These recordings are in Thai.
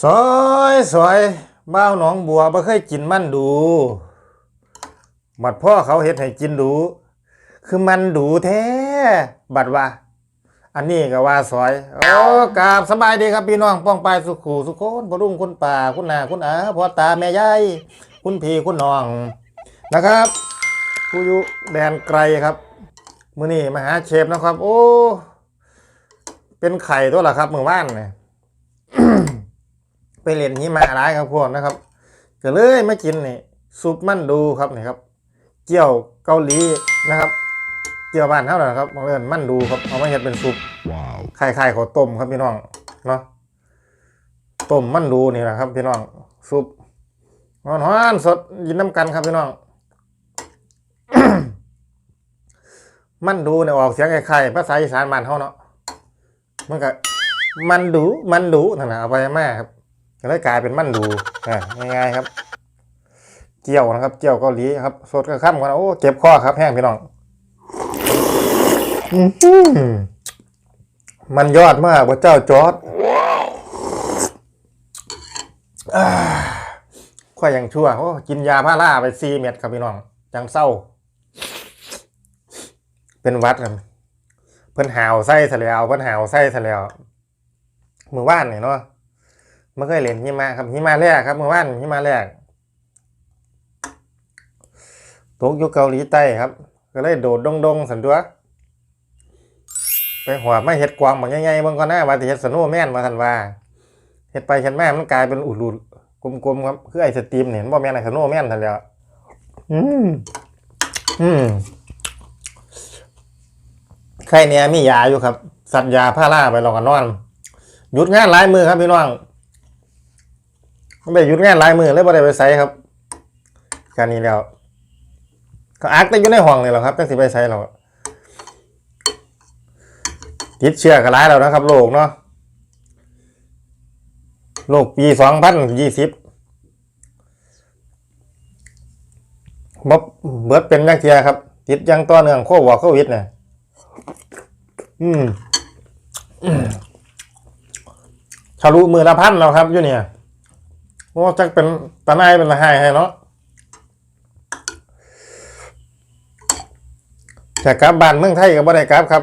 สวยสวยบ้าวหนองบัวบ่เคยกินมันดู บัดพ่อเขาเฮ็ดให้กินดู คือมันดูแท้ บัดว่า อันนี้ก็ว่าสวยโอ้กราบสบายดีครับพี่น้องป้องปายสุขูสุขคนพรุ่งคุณป่าคุณนาคุณอาพ่อตาแม่ยายคุณพี่คุณน้องนะครับผู้อยู่แดนไกลครับมื้อนี้มาหาเชฟนะครับ โอ้ เป็นไข่ตัวละครับมือว่านเนี่ย ไปเล่นหิมะร้ายครับพวกนะครับก็เลยมากินนี่ซุปมันดูครับนี่ครับ เจียวเกาหลีนะครับ เจียวบ้านเท่าไหร่ครับบางเอิญมันดูครับเอามาเห็ดเป็นซุป Wow. ไข่ไข่เขาวต้มครับพี่น้องเนาะต้มมันดูนี่แหละครับ พี่น้องซุปหอนอนๆสดยินน้ำกันครับพี่น้อง มันดูเนี่ยออกเสียงไข่ๆภาษาอีสานบ้านเฮาเนาะมันก็มันดูมันดูนั่นนะเอาไปแม่ครับ ก็เลยกลายเป็นมันดูอ่าง่ายๆครับ เจียวนะครับ เจียวเกาหลีครับสดกระข้ามกันโอ้เจ็บคอครับแห้งพี่น้องมันยอดมากพระเจ้าจอร์ดอ่าข้อยยังชั่วโอ้กินยาพาราไปซีเม็ดครับพี่น้องจังเศร้า เป็นวัดกันเพิ่นหาวไส้ทะเลเอาเพิ่นหาวไส้ทะเลเอามือว่านนี่เนาะ ไม่เคยเล่นหิมะครับหิมะแรกครับเมื่อวานหิมะแรกตกอยู่เกาหลีใต้ครับ ก็เลยโดดดงดงๆสันตัวไปหัวไม่เห็ดกวางบางใหญ่ๆบางก็น่าว่าที่เห็ดสนว์แม่นมาทันว่าเห็ดไปเห็ดแมามันกลายเป็นอุลูกลมๆครับคือไอ้สตรีมเนี่ยบ่แม่นไอสนว์แม่นทันแล้วอืมอืมใครเนี่ยมียาอยู่ครับ สัตยาพาราไปลองกันนอนหยุดงานหลายมือครับพี่น้อง ไม่ได้หยุดงานหลายมือเลยบ่ได้ไปใส่ครับการนี้แล้วก็อักแต่อยู่ในห้องนี่แหละครับจังสิไปใส่เราติดเชื้อกันหลายแล้วนะครับโรคเนาะโรคปีสองพันยี่สิบบ่เบิร์ดเป็นนักเทียครับ ติดยังต่อเนื่องโควิดโควิดเนี่ยอืมทะลุมือละพันแล้วครับอยู่เนี่ย โอ้จักเป็นตาไนายเป็นละหายให้เนาะแต่กลับบ้านเมืองไทยก็บ่ได้กลับครับ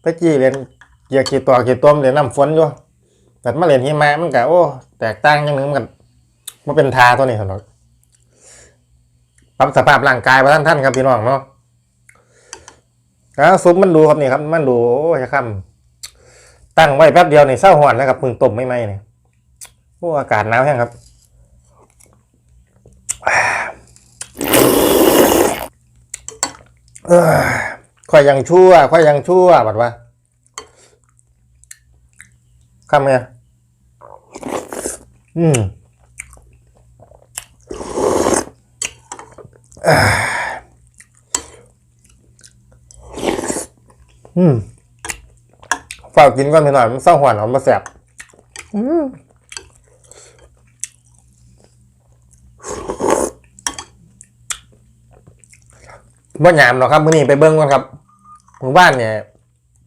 ไปจี้เรียนเกียร์ขี่ต่อขี่ต้มเรียนน้ำฝนอยู่แต่มาเรียนหิมะมันก็โอ้ แตกต่างอยังหนึงมันมันเป็นทาตัวนี้สำหรับปรับสภาพร่างกายมาท่านท่านครับพี่น้องเนาะอ่าซุปมันดูครับนี่ครับ มันดูโอ้ยคำตั้งไว้แป๊บเดียวนี่เศร้าหอนแล้วครับพึ่งต้มไม่ไหมนี่ย โอ้อากาศหนาวแห้งครับค่อยยังชั่วค่อยยังชั่วบัดว่าคำไงอืมอืมฝากกินก่อนไปหน่อยมันเศร้าหวานหอมมาแสบอืม บ่หยามหรอกครับมื้อนี้ไปเบิ่งก่อนครับหมู่บ้านเนี่ย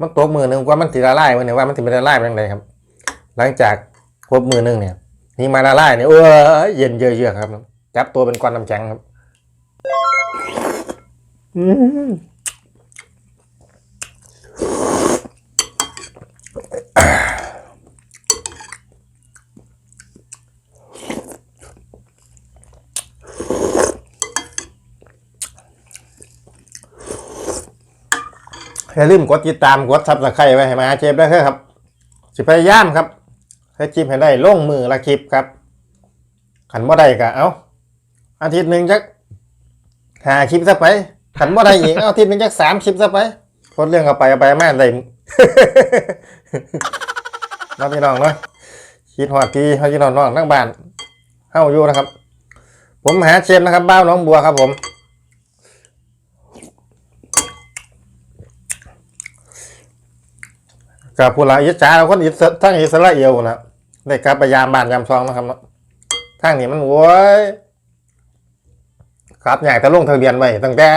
มันตกมือหนึงว่ามันสิละลายมื้อนี้ว่ามันสิเป็นละลายเป็นจังไดครับ หลังจากครบมือหนึงเนี่ย นี่มาละลายเนี่ยเออเย็นเยือกๆครับ จับตัวเป็นก้อนน้ำแข็งครับ อืม อย่าลืมกดติดตามกดซับสไครต์ไว้ให้มาเจ็บได้ครับ สิพยายามครับให้คลิปให้ได้ลงมือละคลิปครับขันบ่ได้ก็เอาอาทิตย์หนึ่งจักหาคลิปซะไปขันบ่ได้อีกเอาอาทิตย์หนึ่งจักสามคลิปซะไปพดเรื่องเอาไปเอาไปแม่ได้น้องพี่น้องเนาะคิดหอดพี่เขาคิดหอดน้องทั้งบ้านเฮาอยู่นะครับ ผมหาเชฟนะครับบ้าน้องบัวครับผม กับผู้ลายอิจฉาเราคนอิสทั้งอิสราเอลนะได้กลับไปยามบ้านยามซองนะครับเนาะทางนี้มันโว้ยครับใหญ่แต่ลงทะเบียนไว้ตั้งแต่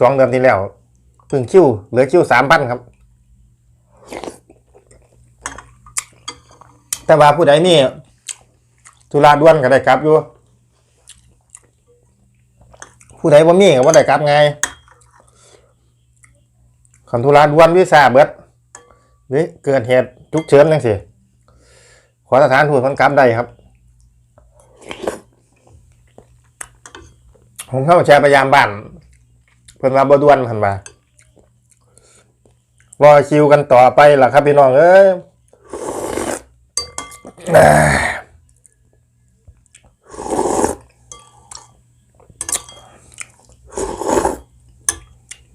สองเดือนที่แล้วพิ่งคิวเหลือคิวสามพันครับ แต่ว่าผู้ใดนี่ธุระด่วนก็ได้กลับอยู่ ผู้ใดบ่ามีก็บ่าได้กลับไงคันธุระด่วนวิซ่าเบิด หรือเกิดเหตุฉุกเฉินจังซี่ขอสถานทูตเพิ่นกลับได้ครับ ผมเข้ามาแชร์พยายามบ้านเพิ่นว่าบดวนเพิ่นว่ารอคิวกันต่อไปล่ะครับพี่น้องเอ้ย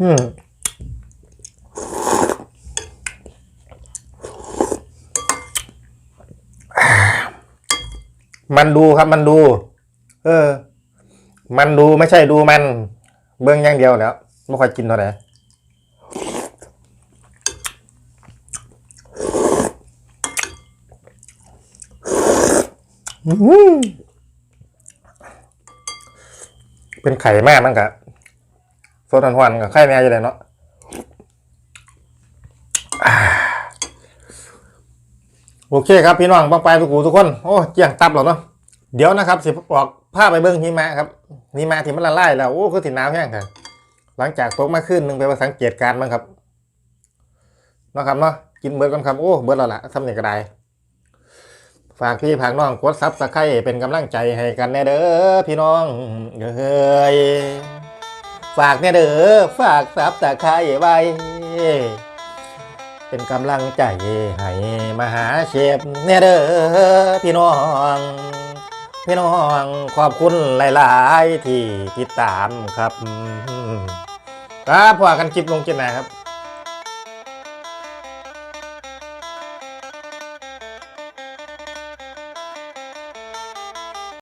อืม มันดูครับมันดู เออ มันดูไม่ใช่ดูมัน เบื้องอย่างเดียวแล้วไม่ค่อยกินเท่าไหร่เป็นไข่มากมั้งกะโซดหวานกับไข่แม่อยู่เลยเนาะอ่า โอเคครับพี่น้องปังไปทุกหูทุกคนโอ้เจียงตับแล้วเนาะเดี๋ยวนะครับสิออกผ้าไปเบิ้งหิมะครับหิมะที่มันละลายแล้วโอ้คือสิหนาวแห้งค่ะหลังจากตกมาขึ้นหนึ่งไปมาสังเกตการบ้างครับนะครับเนาะกินเบิร์ดกันครับโอ้เบิร์ดแล้วล่ะทำเนี่ยก็ได้ฝากพี่ผากน้องกดซับสไครต์เป็นกำลังใจให้กันแน่เด้อพี่น้องเฮ้ยฝากเนี่ยเด้อฝากซับตะไครไว้ เป็นกำลังใจให้มหาเชฟเนี่ยเด้อพี่น้อง พี่น้องขอบคุณหลายๆ ที่ติดตามครับ ครับพอกันคลิปลงจินนะครับ